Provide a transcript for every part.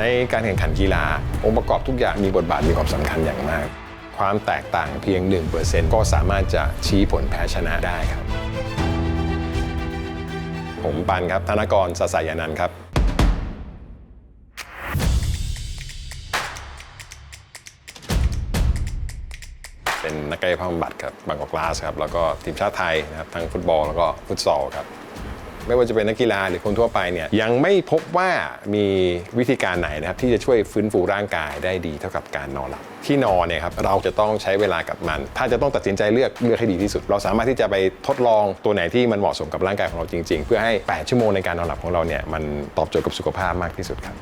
ในการแข่งขันกีฬา องค์ประกอบทุกอย่างมีบทบาทมีความสำคัญอย่างมาก ความแตกต่างเพียง 1%ก็สามารถจะชี้ผลแพ้ชนะได้ครับ ผมปันครับ ธนกรสสายานันท์ครับเป็นนักกายภาพบำบัดครับบางกอกกลาสครับแล้วก็ทีมชาติไทยนะครับทั้งฟุตบอลแล้วก็ฟุตซอลครับ ไม่ว่าจะเป็นนักกีฬาหรือคนทั่วไปเนี่ยยังไม่พบว่ามีวิธีการไหนนะครับที่จะช่วยฟื้นฟูร่างกายได้ดีเท่ากับการนอนหลับที่นอนเนี่ยครับเราจะต้องใช้เวลากับมัน ถ้าจะต้องตัดสินใจเลือกเลือกให้ดีที่สุด เราสามารถที่จะไปทดลองตัวไหนที่มันเหมาะสมกับร่างกายของเราจริง ๆ เพื่อให้ 8 ชั่วโมงในการนอนหลับของเราเนี่ยมันตอบโจทย์กับสุขภาพมากที่สุดครับ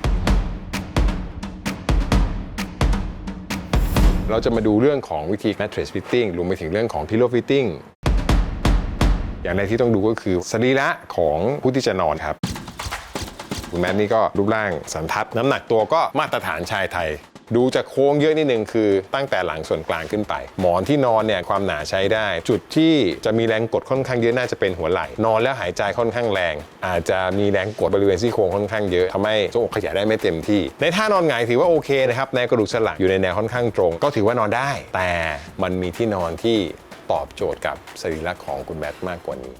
เราจะมาดูเรื่องของวิธี mattress fitting รวมไปถึงเรื่องของ pillow fitting อย่างแรกที่ต้องดูก็คือสรีระของผู้ที่จะนอนครับ คุณแมทนี่ก็รูปร่างสันทัดน้ำหนักตัวก็มาตรฐานชายไทย ดูจะโค้งเยอะนิดนึงคือตั้งแต่หลังส่วนกลางขึ้นไป หมอนที่นอนเนี่ยความหนาใช้ได้ จุดที่จะมีแรงกดค่อนข้างเยอะน่าจะเป็นหัวไหล่ นอนแล้วหายใจค่อนข้างแรง อาจจะมีแรงกดบริเวณซี่โครงค่อนข้างเยอะทำให้ทรวงอกขยายได้ไม่เต็มที่ ในท่านอนหงายถือว่าโอเคนะครับแนกระดูกสันหลังอยู่ในแนวค่อนข้างตรง ก็ถือว่านอนได้ แต่มันมีที่นอนที่ ตอบโจทย์กับสรีระของคุณแมทมากกว่านี้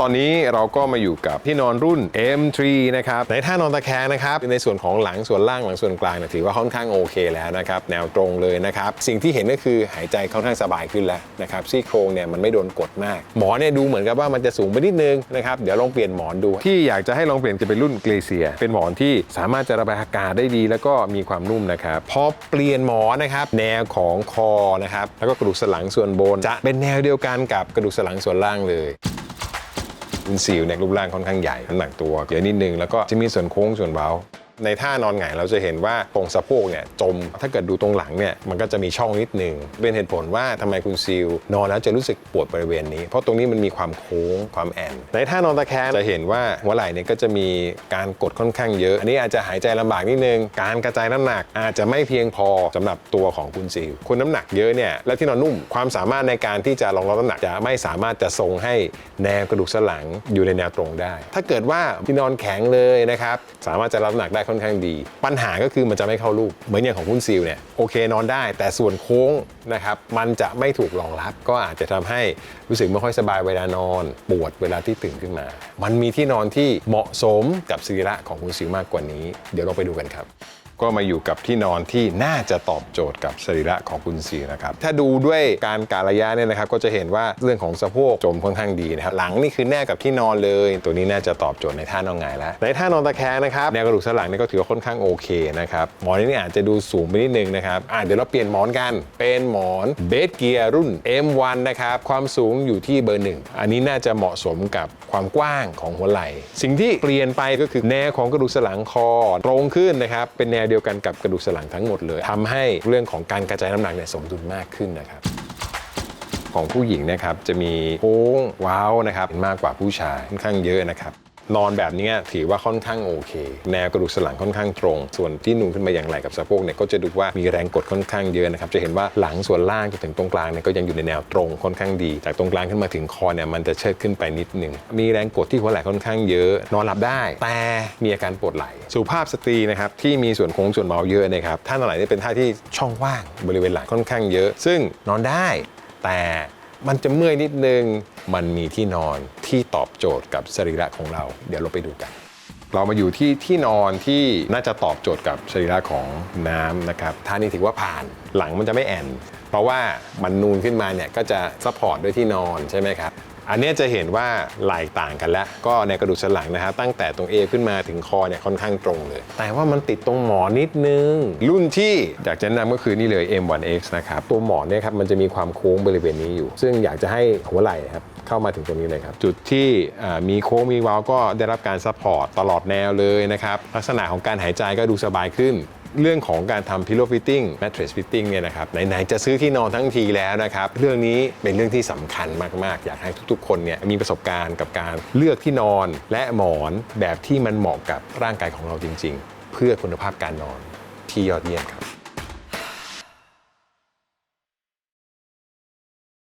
ตอนนี้เราก็มาอยู่กับที่นอนรุ่น M3 นะครับในท่านอนตะแคงนะครับในส่วนของหลังส่วนล่างหลังส่วนกลางถือว่าค่อนข้างโอเคแล้วนะครับแนวตรงเลยนะครับสิ่งที่เห็นก็คือหายใจค่อนข้างสบายขึ้นแล้วนะครับซี่โครงเนี่ยมันไม่โดนกดมาก หมอนเนี่ยดูเหมือนกับว่ามันจะสูงไปนิดนึงนะครับเดี๋ยวลองเปลี่ยนหมอนดู ที่อยากจะให้ลองเปลี่ยนจะเป็นรุ่นเกรเซีย เป็นหมอนที่สามารถจะระบายอากาศได้ดี แล้วก็มีความนุ่มนะครับพอเปลี่ยนหมอนนะครับแนวของคอนะครับแล้วก็กระดูกสันหลังส่วนบน จะเป็นแนวเดียวกันกับกระดูกสันหลังส่วนล่างเลย คุณซิวเนี่ยรูปร่างค่อนข้างใหญ่น้ำหนักตัวเยอะนิดนึงแล้วก็จะมีส่วนโค้งส่วนเว้าในท่านอนหงายเราจะเห็นว่าตรงสะโพกเนี่ยจม ถ้าเกิดดูตรงหลังเนี่ยมันก็จะมีช่องนิดนึง เป็นเหตุผลว่าทำไมคุณซิลนอนแล้วจะรู้สึกปวดบริเวณนี้ เพราะตรงนี้มันมีความโค้งความแอนในท่านอนตะแคงจะเห็นว่าหัวไหล่เนี่ยก็จะมีการกดค่อนข้างเยอะ อันนี้อาจจะหายใจลำบากนิดนึง การกระจายน้ำหนักอาจจะไม่เพียงพอสำหรับตัวของคุณซิลคุณน้ำหนักเยอะเนี่ยและที่นอนนุ่มความสามารถในการที่จะรองรับน้ำหนักจะไม่สามารถจะทรงให้แนวกระดูกสันหลังอยู่ในแนวตรงได้ ถ้าเกิดว่าที่นอนแข็งเลยนะครับสามารถจะรับน้ำหนักได้ค่อนข้างดี ปัญหาก็คือมันจะไม่เข้ารูป เหมือนอย่างของคุณซิลเนี่ยโอเคนอนได้ แต่ส่วนโค้งนะครับมันจะไม่ถูกรองรับ ก็อาจจะทำให้รู้สึกไม่ค่อยสบายเวลานอน ปวดเวลาที่ตื่นขึ้นมา มันมีที่นอนที่เหมาะสมกับสรีระของคุณซิลมากกว่านี้ เดี๋ยวเราไปดูกันครับ ก็มาอยู่กับที่นอนที่น่าจะตอบโจทย์กับสรีระของคุณซีนะครับถ้าดูด้วยการการระยะเนี่ยนะครับก็จะเห็นว่าเรื่องของสะโพกจมค่อนข้างดีนะครับหลังนี่คือแนบกับที่นอนเลย ตัวนี้น่าจะตอบโจทย์ในท่านอนหงายแล้วในท่านอนตะแคงนะครับแนวกระดูกสันหลังนี่ก็ถือว่าค่อนข้างโอเคนะครับหมอนนี่อาจจะดูสูงไปนิดนึงนะครับอะเดี๋ยวเราเปลี่ยนหมอนกัน เป็นหมอนเบสเกียร์รุ่น M1 นะครับความสูงอยู่ที่เบอร์หนึ่งอันนี้น่าจะเหมาะสมกับความกว้างของหัวไหล่ สิ่งที่เปลี่ยนไปก็คือแนวของกระดูกสันหลังคอตรงขึ้นนะครับเป็นแนวเดียวกันกับกระดูกสันหลังทั้งหมดเลยทำให้เรื่องของการกระจายน้ำหนักเนี่ยสมดุลมากขึ้นนะครับของผู้หญิงนะครับจะมีโค้งว้าวนะครับมากกว่าผู้ชายค่อนข้างเยอะนะครับ นอนแบบนี้ถือว่าค่อนข้างโอเค แนวกระดูกสันหลังค่อนข้างตรง ส่วนที่นูนขึ้นมาอย่างไรกับสะโพกเนี่ยก็จะดูว่ามีแรงกดค่อนข้างเยอะนะครับจะเห็นว่าหลังส่วนล่างจนถึงตรงกลางเนี่ยก็ยังอยู่ในแนวตรงค่อนข้างดี จากตรงกลางขึ้นมาถึงคอเนี่ยมันจะเชิดขึ้นไปนิดหนึ่งมีแรงกดที่หัวไหล่ค่อนข้างเยอะ นอนหลับได้ แต่มีอาการปวดไหล่สุภาพสตรีนะครับที่มีส่วนโค้งส่วนเมาเยอะนะครับท่านอนไหล่นี่เป็นท่าที่ช่องว่างบริเวณหลังค่อนข้างเยอะ ซึ่งนอนได้แต่ มันจะเมื่อยนิดนึง มันมีที่นอนที่ตอบโจทย์กับสรีระของเรา เดี๋ยวเราไปดูกัน เรามาอยู่ที่ที่นอนที่น่าจะตอบโจทย์กับสรีระของน้ำนะครับท่านี้ถือว่าผ่านหลังมันจะไม่แอน เพราะว่ามันนูนขึ้นมาเนี่ยก็จะซัพพอร์ตด้วยที่นอนใช่ไหมครับ อันเนี้ยจะเห็นว่าไหล่ต่างกันแล้ว ก็ในกระดูกสันหลังนะครับตั้งแต่ตรงเอวขึ้นมาถึงคอเนี่ยค่อนข้างตรงเลย แต่ว่ามันติดตรงหมอนนิดนึง รุ่นที่อยากจะแนะนำก็คือนี่เลย M1X นะครับ ตัวหมอนเนี่ยครับมันจะมีความโค้งบริเวณนี้อยู่ ซึ่งอยากจะให้หัวไหล่ครับเข้ามาถึงตรงนี้เลยครับ จุดที่อ่ามีโค้งมีเวาล์วก็ได้รับการซัพพอร์ตตลอดแนวเลยนะครับลักษณะของการหายใจก็ดูสบายขึ้น เรื่องของการทำ pillow fitting mattress fitting เนี่ยนะครับไหนๆจะซื้อที่นอนทั้งทีแล้วนะครับ เรื่องนี้เป็นเรื่องที่สำคัญมากๆ อยากให้ทุกๆ คนเนี่ยมีประสบการณ์กับการเลือกที่นอนและหมอนแบบที่มันเหมาะกับร่างกายของเราจริง ๆ เพื่อคุณภาพการนอนที่ยอดเยี่ยมครับ